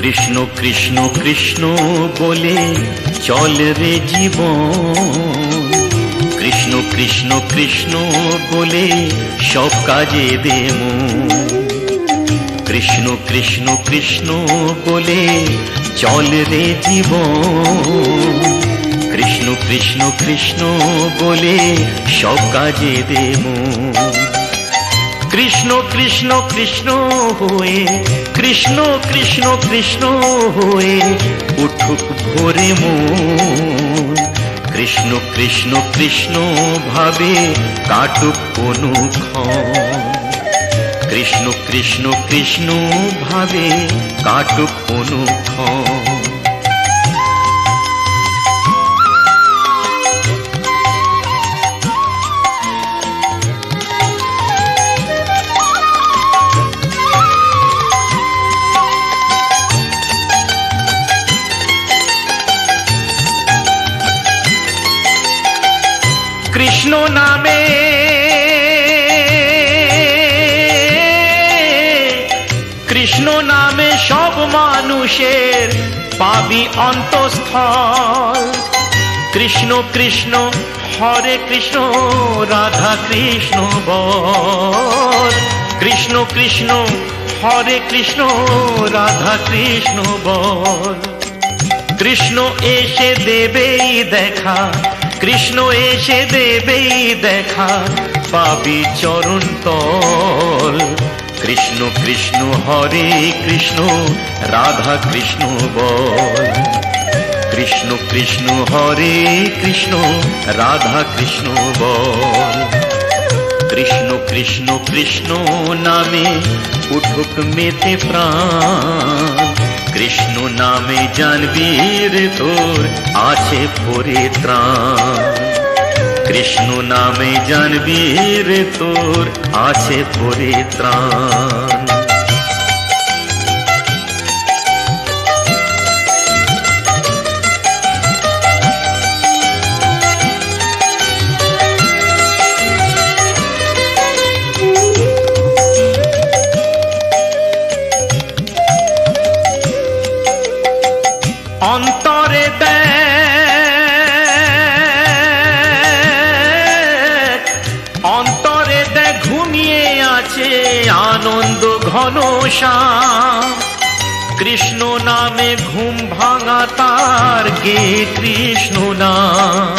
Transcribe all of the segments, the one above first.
কৃষ্ণ কৃষ্ণ কৃষ্ণ বলে চল রে জীবন কৃষ্ণ কৃষ্ণ কৃষ্ণ বলে সব কাজে দে মন। কৃষ্ণ কৃষ্ণ কৃষ্ণ বলে চল রে জীবন কৃষ্ণ কৃষ্ণ কৃষ্ণ বলে সব কাজে দে মন। কৃষ্ণ কৃষ্ণ কৃষ্ণ হয়ে, কৃষ্ণ কৃষ্ণ কৃষ্ণ হয়ে উঠুক ভোরে মন। কৃষ্ণ কৃষ্ণ কৃষ্ণ ভাবে কাটুক অনুক্ষণ। কৃষ্ণ কৃষ্ণ কৃষ্ণ ভাবে কাটুক অনুক্ষণ। কৃষ্ণ নামে। কৃষ্ণ নামে সব মানুষের পাবি অন্তঃস্থল। কৃষ্ণ কৃষ্ণ, হরে কৃষ্ণ, রাধা কৃষ্ণ বল। কৃষ্ণ কৃষ্ণ, হরে কৃষ্ণ, রাধা কৃষ্ণ বল। কৃষ্ণ এসে দেবেই দেখা কৃষ্ণ এসে দেবেই দেখা, পাবি চরণ তল। কৃষ্ণ কৃষ্ণ, হরে কৃষ্ণ, রাধা কৃষ্ণ বল। কৃষ্ণ কৃষ্ণ, হরে কৃষ্ণ, রাধা কৃষ্ণ বল। কৃষ্ণ কৃষ্ণ কৃষ্ণ নামে উঠুক মেতে প্রাণ। কৃষ্ণ নামে জানবীর তোর আছে পরিত্রাণ। কৃষ্ণ নামে জানবীর তোর আছে পরে অন্তরে দেখ। অন্তরে দেখ, ঘুমিয়ে আছে আনন্দ ঘন কৃষ্ণ নামে ঘুম ভাঙা তার গে কৃষ্ণ নাম।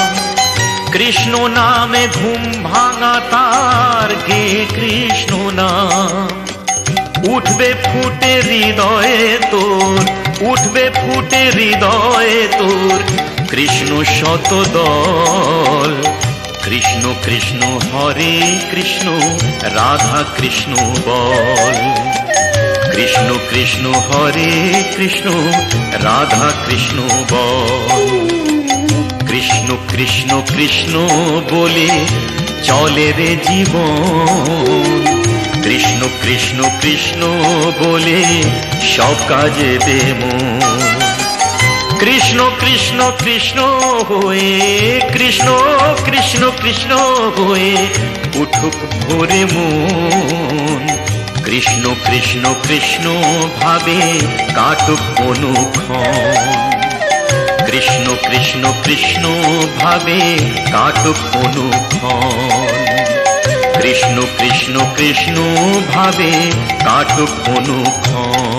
কৃষ্ণ নামে ঘুম ভাঙা তার গে কৃষ্ণ নাম। উঠবে ফুটে হৃদয়ে তোর উঠবে ফুটে হৃদয়ে তোর কৃষ্ণ শত দল কৃষ্ণ কৃষ্ণ, হরে কৃষ্ণ, রাধা কৃষ্ণ বল। কৃষ্ণ কৃষ্ণ, হরে কৃষ্ণ, রাধা কৃষ্ণ বল। কৃষ্ণ কৃষ্ণ কৃষ্ণ বলে চলে রে জীবন। কৃষ্ণ কৃষ্ণ কৃষ্ণ বলে সব কাজে দে মন। কৃষ্ণ কৃষ্ণ কৃষ্ণ হয়ে, কৃষ্ণ কৃষ্ণ কৃষ্ণ হয়ে উঠুক ভোরে মন। কৃষ্ণ কৃষ্ণ কৃষ্ণ ভাবে কাটুক অনুক্ষণ কৃষ্ণ কৃষ্ণ কৃষ্ণ ভাবে কাটুক অনুক্ষণ কৃষ্ণ কৃষ্ণ কৃষ্ণ ভাবে কাটুক অনুক্ষণ